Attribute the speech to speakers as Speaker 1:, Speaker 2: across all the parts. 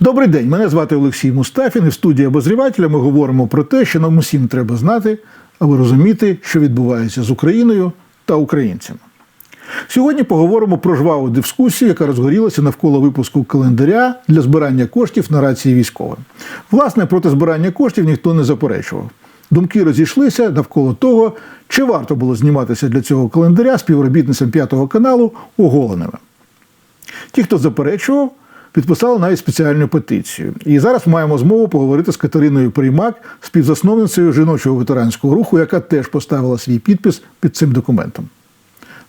Speaker 1: Добрий день, мене звати Олексій Мустафін. І в студії обозрівателя ми говоримо про те, що нам усім треба знати, аби розуміти, що відбувається з Україною та українцями. Сьогодні поговоримо про жваву дискусію, яка розгорілася навколо випуску календаря для збирання коштів на рації військовим. Власне, проти збирання коштів ніхто не заперечував. Думки розійшлися навколо того, чи варто було зніматися для цього календаря співробітницям п'ятого каналу оголеними. Ті, хто заперечував, підписали навіть спеціальну петицію. І зараз маємо змогу поговорити з Катериною Приймак, співзасновницею жіночого ветеранського руху, яка теж поставила свій підпис під цим документом.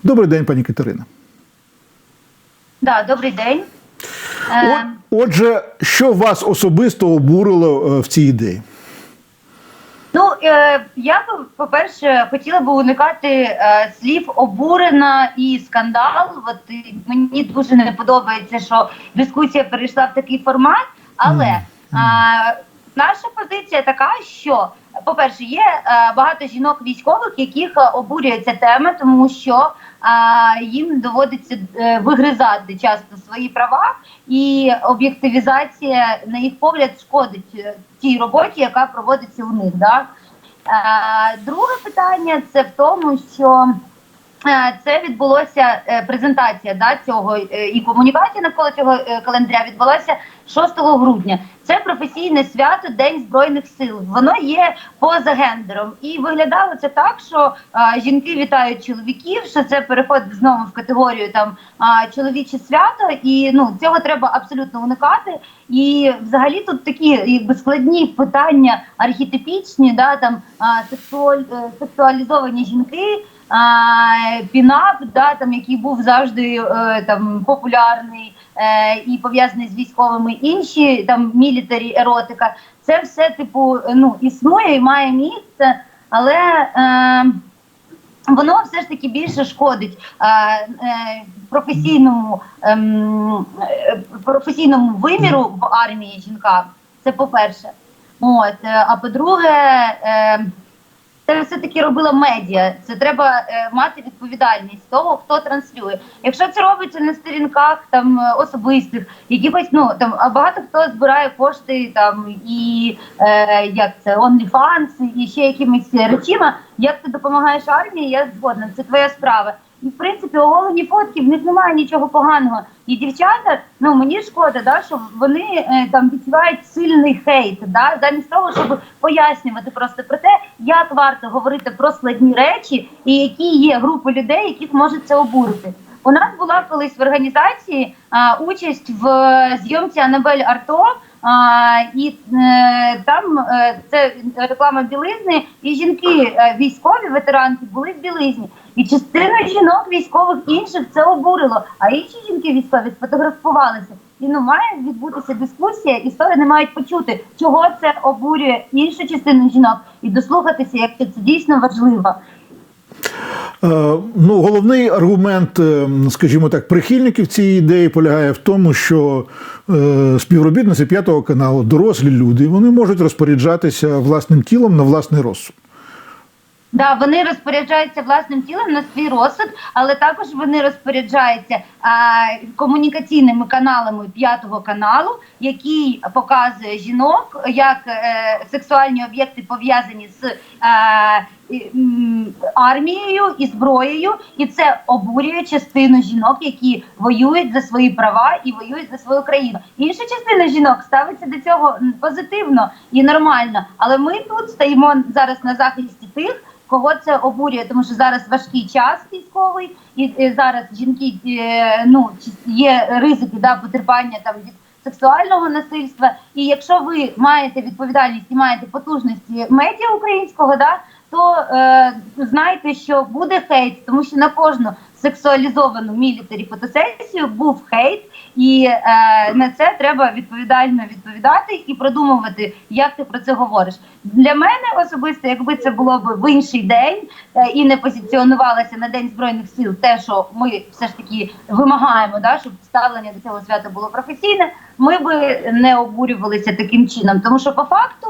Speaker 1: Добрий день, пані Катерина.
Speaker 2: Да, добрий день. Е,
Speaker 1: Отже, що вас особисто обурило е, в цій ідеї?
Speaker 2: Ну, е, я б, по-перше, хотіла б уникати е, слів обурена і скандал. От і мені дуже не подобається, що дискусія перейшла в такий формат. Але е, наша позиція така, що, по-перше, є е, багато жінок військових, яких обурюється обурює ця тема, тому що е, їм доводиться е, вигризати часто свої права, і об'єктивізація, на їх погляд, шкодить е, тій роботі, яка проводиться у них. Да? Друге питання це в тому, що це відбулося е, презентація да, цього е, і комунікація навколо цього е, календаря відбулася 6 грудня. Це професійне свято День Збройних сил. Воно є поза гендером. І виглядало це так, що е, жінки вітають чоловіків, що це переходить знову в категорію там е, чоловіче свято, і ну цього треба абсолютно уникати. І взагалі тут такі якби складні питання архетипічні, да там а, сексуаль, е, сексуалізовані жінки. Пінап, да, там, який був завжди е, там популярний е, і пов'язаний з військовими інші там мілітарі еротика. Це все типу ну існує і має місце, але е, воно все ж таки більше шкодить е, е, професійному, ем, е, професійному виміру в армії жінкам. Це по-перше. От, е, а по-друге, е, це все-таки робила медіа. Це треба е, мати відповідальність того, хто транслює. Якщо це робиться на сторінках там е, особистих, якихось ну там багато хто збирає кошти там і е, як це OnlyFans і ще якимись речима. Як ти допомагаєш армії? Я згодна, це твоя справа. В принципі оголені фотки в них немає нічого поганого. І дівчата, ну мені шкода, да, що вони е, там відчувають сильний хейт, да, замість того, щоб пояснювати просто про те, як варто говорити про складні речі, і які є групи людей, яких може це обурити. У нас була колись в організації а, участь в е, зйомці Анабель Арто. І е, там е, це реклама білизни, і жінки е, військові ветеранки були в білизні. І частина жінок військових інших це обурило. А інші жінки військові сфотографувалися. І ну має відбутися дискусія, і сторони мають почути, чого це обурює іншу частину жінок, і дослухатися, якщо це дійсно важливо.
Speaker 1: Е, Ну, головний аргумент, е, скажімо так, прихильників цієї ідеї полягає в тому, що е, співробітниці п'ятого каналу, дорослі люди, вони можуть розпоряджатися власним тілом на власний розсуд.
Speaker 2: Да, вони розпоряджаються власним тілом на свій розсуд, але також вони розпоряджаються а, комунікаційними каналами п'ятого каналу, який показує жінок як е, сексуальні об'єкти пов'язані з е, армією і зброєю, і це обурює частину жінок, які воюють за свої права і воюють за свою країну. Інша частина жінок ставиться до цього позитивно і нормально. Але ми тут стоїмо зараз на захисті тих. Кого це обурює, тому що зараз важкий час військовий, і, і зараз жінки е, ну є ризики да потерпання там від сексуального насильства. І якщо ви маєте відповідальність і маєте потужності медіа українського, да то е, знайте, що буде хейт, тому що на кожну сексуалізовану мілітарі фотосесію був хейт, і е, на це треба відповідально відповідати і продумувати, як ти про це говориш. Для мене особисто, якби це було б в інший день е, і не позиціонувалося на День Збройних сил, те, що ми все ж таки вимагаємо, да, щоб ставлення до цього свята було професійне, ми би не обурювалися таким чином, тому що по факту.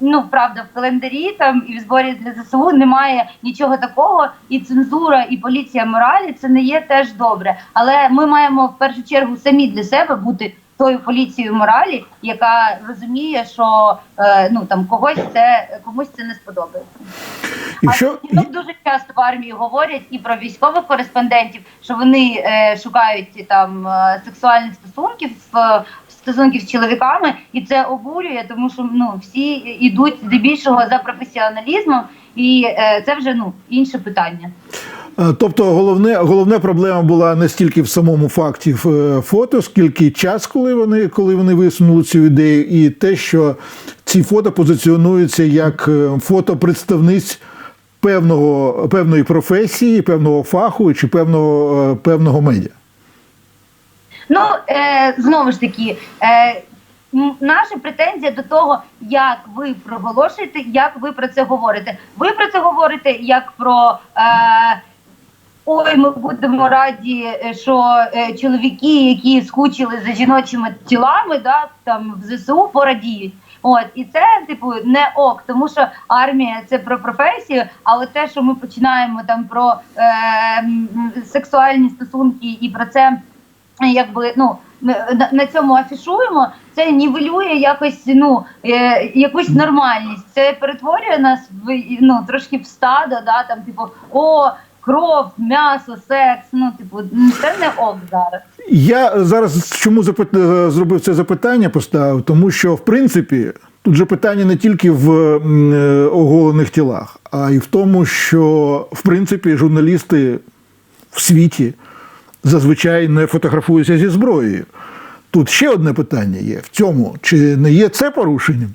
Speaker 2: Ну, правда, в календарі там і в зборі для ЗСУ немає нічого такого, і цензура, і поліція моралі це не є теж добре. Але ми маємо в першу чергу самі для себе бути тою поліцією моралі, яка розуміє, що е, ну там когось це комусь це не сподобається.
Speaker 1: І
Speaker 2: А
Speaker 1: що
Speaker 2: жінок дуже часто в армії говорять і про військових кореспондентів, що вони е, шукають там е, сексуальних стосунків в стосунків з чоловіками, і це обурює, тому що ну всі йдуть здебільшого за професіоналізмом, і е, це вже ну інше питання.
Speaker 1: Е, Тобто головне, головна проблема була не стільки в самому факті е, фото, скільки час, коли вони, коли вони висунули цю ідею, і те, що ці фото позиціонуються як е, фото представниць певного, певної професії, певного фаху чи певного, певного медіа.
Speaker 2: Ну е, знову ж таки, е, наша претензія до того, як ви проголошуєте, як ви про це говорите. Ви про це говорите як про. Е, Ой, ми будемо раді, е, що е, чоловіки, які скучили за жіночими тілами, да, там в ЗСУ порадіють. От і це типу не ок, тому що армія це про професію, але те, що ми починаємо там про е, сексуальні стосунки і про це якби ну на, цьому афішуємо, це нівелює якось ну е, якусь нормальність. Це перетворює нас в ну трошки в стадо, да там типу о. Кров, м'ясо, секс. Ну, типу, це не ок зараз.
Speaker 1: Я зараз чому запит- зробив це запитання, поставив, тому що в принципі тут же питання не тільки в е, оголених тілах, а й в тому, що в принципі журналісти в світі зазвичай не фотографуються зі зброєю. Тут ще одне питання є в цьому: чи не є це порушенням?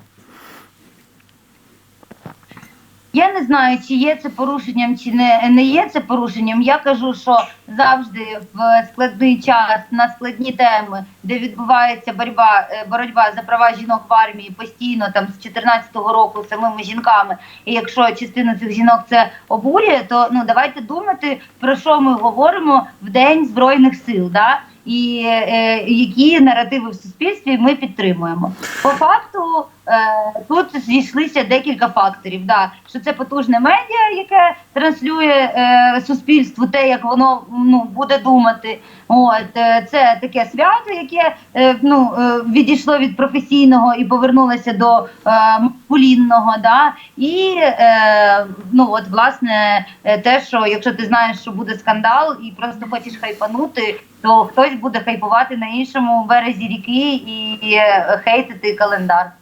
Speaker 2: Я не знаю, чи є це порушенням, чи не, не є це порушенням. Я кажу, що завжди в складний час на складні теми, де відбувається боротьба, е, боротьба за права жінок в армії постійно там з 14-го року самими жінками. І якщо частина цих жінок це обурює, то ну давайте думати про що ми говоримо в день збройних сил. Да? І е, які наративи в суспільстві ми підтримуємо. По факту е, тут зійшлися декілька факторів. Да, що це потужне медіа, яке транслює е, суспільству те, як воно ну буде думати. От е, це таке свято, яке е, ну е, відійшло від професійного і повернулося до е, маскулінного. Да, і е, ну от власне е, те, що якщо ти знаєш, що буде скандал, і просто хочеш хайпанути, то хтось буде хайпувати на іншому березі ріки і е, хейтити календар.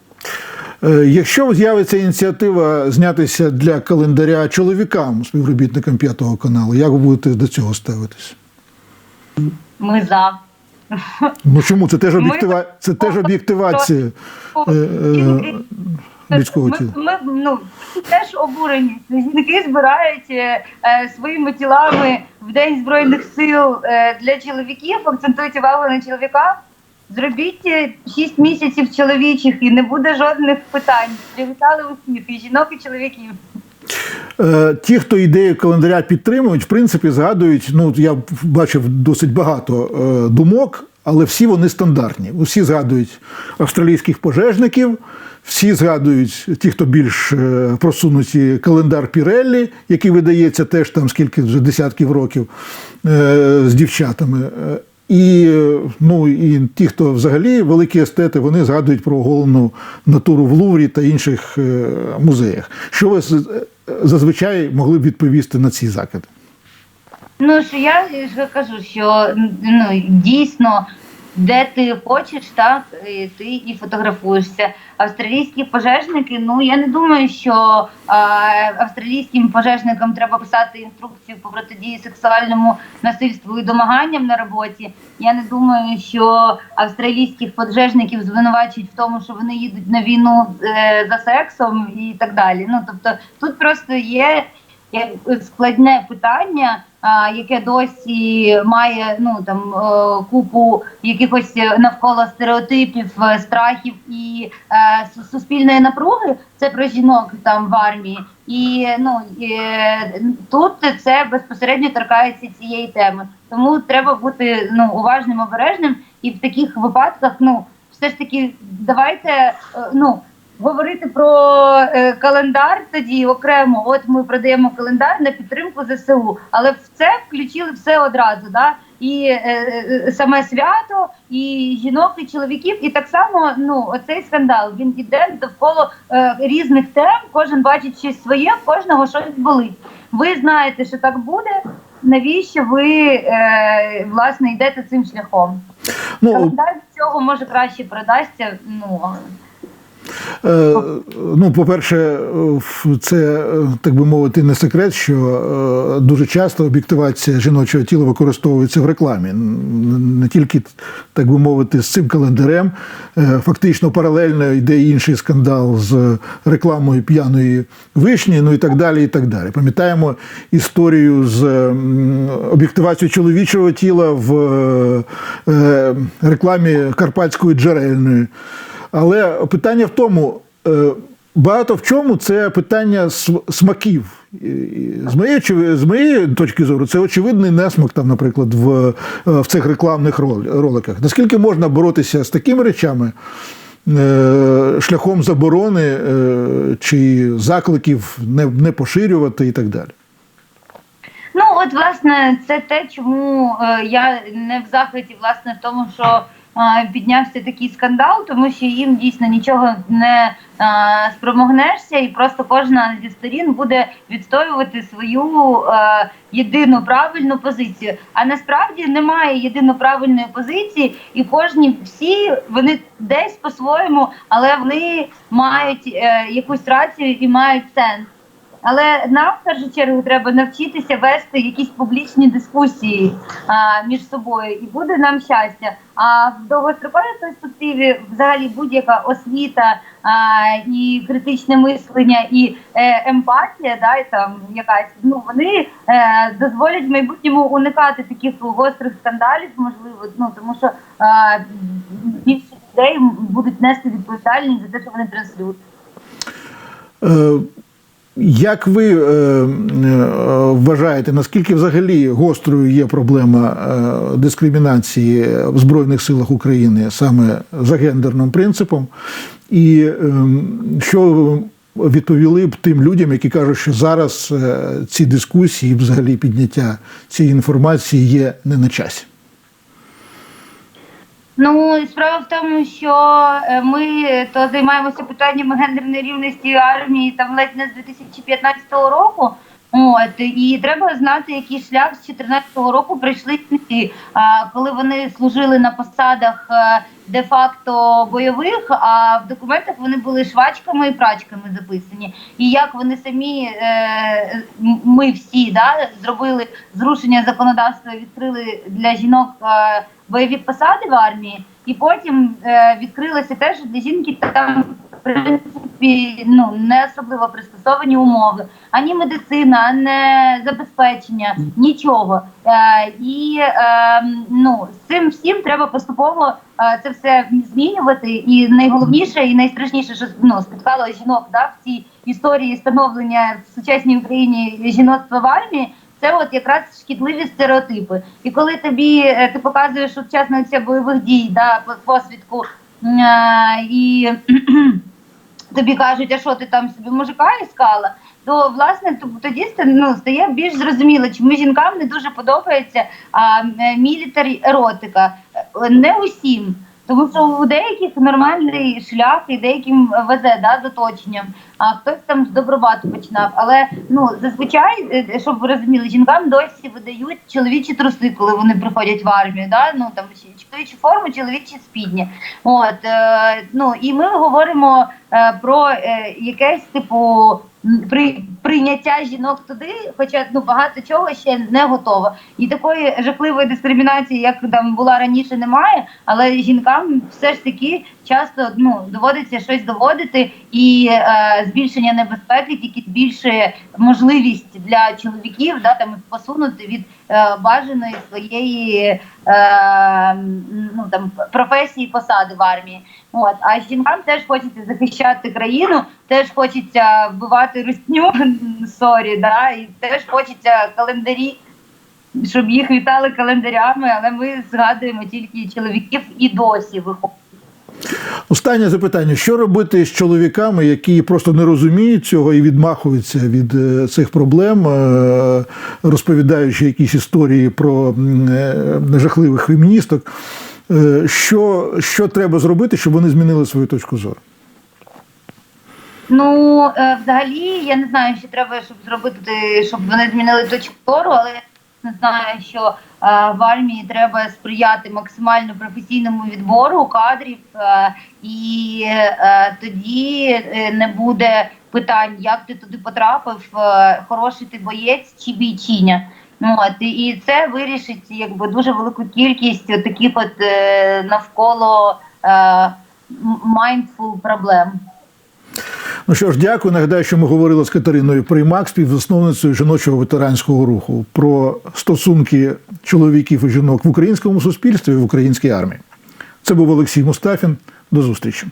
Speaker 1: Е, Якщо з'явиться ініціатива знятися для календаря чоловікам, співробітникам п'ятого каналу, як ви будете до цього ставитись?
Speaker 2: Ми за.
Speaker 1: Ну чому це теж
Speaker 2: Ми-
Speaker 1: об'єктива... це теж об'єктивація е, е, людського
Speaker 2: ми,
Speaker 1: тіла.
Speaker 2: ми ну теж обурені. Жінки збирають е, своїми тілами в день збройних сил е, для чоловіків, акцентують увагу на чоловіках. Зробіть е, шість місяців чоловічих і не буде жодних питань. Привітали усіх і жінок, і чоловіків.
Speaker 1: Е, Ті, хто ідею календаря підтримують, в принципі, згадують. Ну я бачив досить багато е, думок, але всі вони стандартні. Усі згадують австралійських пожежників, всі згадують ті, хто більш е, просунуті календар Піреллі, який видається теж там скільки вже десятків років е, з дівчатами. І ну і ті, хто взагалі великі естети, вони згадують про оголену натуру в Луврі та інших е, музеях. Що ви е, зазвичай могли б відповісти на ці закиди?
Speaker 2: Ну що я ж кажу, що ну дійсно, де ти хочеш, так і ти і фотографуєшся. Австралійські пожежники. Ну я не думаю, що а, австралійським пожежникам треба писати інструкцію по протидії сексуальному насильству і домаганням на роботі. Я не думаю, що австралійських пожежників звинувачують в тому, що вони їдуть на війну е, за сексом і так далі. Ну тобто тут просто є як складне питання, яке досі має ну там е, купу якихось навколо стереотипів, е, страхів і е, суспільної напруги. Це про жінок там в армії, і ну тут це безпосередньо торкається цієї теми. Тому треба бути ну уважним, обережним, і в таких випадках, ну все ж таки, давайте ну говорити про е, календар тоді окремо. От ми продаємо календар на підтримку ЗСУ, але в це включили все одразу. Да? І е, е, саме свято, і жінок, і чоловіків, і так само ну оцей скандал він іде довкола е, різних тем. Кожен бачить щось своє, в кожного щось болить. Ви знаєте, що так буде. Навіщо ви е, власне йдете цим шляхом?
Speaker 1: Ну,
Speaker 2: Календар цього може краще продасться. Ну
Speaker 1: Е, Ну, по-перше, е, це, е, так би мовити, не секрет, що е, дуже часто об'єктивація жіночого тіла використовується в рекламі. Не тільки, так би мовити, з цим календарем. Е, Фактично паралельно йде інший скандал з рекламою п'яної вишні, ну і так далі. і так далі. Пам'ятаємо історію з об'єктивацією чоловічого тіла в е, е, рекламі Карпатської джерельної. Але питання в тому, е, багато в чому це питання смаків. З моєї, з моєї точки зору, це очевидний несмак, там, наприклад, в, е, в цих рекламних рол- роликах. Наскільки можна боротися з такими речами е, шляхом заборони чи закликів не, не поширювати і так далі?
Speaker 2: Ну, от власне, це те, чому я не в захваті, власне, в тому, що піднявся такий скандал, тому що їм дійсно нічого не спромогнешся, і просто кожна зі сторін буде відстоювати свою єдину правильну позицію. А насправді немає єдино правильної позиції, і кожні всі вони десь по-своєму, але вони мають е, якусь рацію і мають сенс. Але нам в першу чергу треба навчитися вести якісь публічні дискусії а, між собою, і буде нам щастя. А в довгостроковій перспективі, взагалі, будь-яка освіта а, і критичне мислення, і е, емпатія, да, і там якась ну вони е, дозволять в майбутньому уникати таких гострих скандалів, можливо, ну тому що е, більше людей будуть нести відповідальність за те, що вони транслюють.
Speaker 1: Як ви е, е, вважаєте, наскільки взагалі гострою є проблема е, дискримінації в Збройних силах України саме за гендерним принципом? І е, що відповіли б тим людям, які кажуть, що зараз е, ці дискусії, взагалі підняття цієї інформації є не на часі?
Speaker 2: Ну справа в тому, що е, ми то займаємося питаннями гендерної рівності армії там ледь не з 2015 року. От і треба знати, який шлях з 2014 року пройшли ці, коли вони служили на посадах е, де-факто бойових, а в документах вони були швачками і прачками записані. І як вони самі, е, ми всі да, зробили зрушення законодавства, відкрили для жінок е, бойові посади в армії, і потім відкрилося те, що для жінки там в принципі ну не особливо пристосовані умови, ані медицина, ані забезпечення, нічого. Е, і е, ну цим всім треба поступово е, це все змінювати. І найголовніше і найстрашніше, що ну спіткало жінок да, в цій історії становлення в сучасній Україні жіноцтва в армії. Це от якраз шкідливі стереотипи. І коли тобі е, ти показуєш учасниця бойових дій, да, по- посвідку е, і тобі кажуть, а що ти там собі мужика іскала, то власне то- тоді ну, стає більш зрозуміло, чому жінкам не дуже подобається а, мілітарі еротика. Е, Не усім. Тому що у деяких нормальний шлях і деяким везе да, з оточенням, а хтось там з добробату починав. Але ну зазвичай, е, щоб ви розуміли, жінкам досі видають чоловічі труси, коли вони приходять в армію. Да? Ну там чоловічу форму, чоловічі спідні. От е, ну і ми говоримо е, про е, якесь типу. При прийняття жінок туди, хоча ну багато чого ще не готово, і такої жахливої дискримінації, як там була раніше, немає. Але жінкам все ж таки часто ну доводиться щось доводити, і е, збільшення небезпеки тільки збільшує можливість для чоловіків да там посунути від е, бажаної своєї ну там професії посади в армії. От а жінкам теж хочеться захищати країну, теж хочеться вбивати русню сорі, да, і теж хочеться календарі. Щоб їх вітали календарями, але ми згадуємо тільки чоловіків і досі виходить.
Speaker 1: Останнє запитання: що робити з чоловіками, які просто не розуміють цього і відмахуються від е, цих проблем, е, розповідаючи якісь історії про м, е, жахливих феміністок? Е, Що, що треба зробити, щоб вони змінили свою точку зору?
Speaker 2: Ну, взагалі, я не знаю, що треба, щоб зробити, щоб вони змінили точку зору, але знаю, що е, в армії треба сприяти максимально професійному відбору кадрів, е, і е, тоді не буде питань, як ти туди потрапив, хороший ти боєць чи бійчиня. Ну, от, і- це вирішить якби дуже велику кількість таких от навколо mindful проблем.
Speaker 1: Ну що ж, дякую. Нагадаю, що ми говорили з Катериною Приймак, співзасновницею жіночого ветеранського руху, про стосунки чоловіків і жінок в українському суспільстві і в українській армії. Це був Олексій Мустафін. До зустрічі.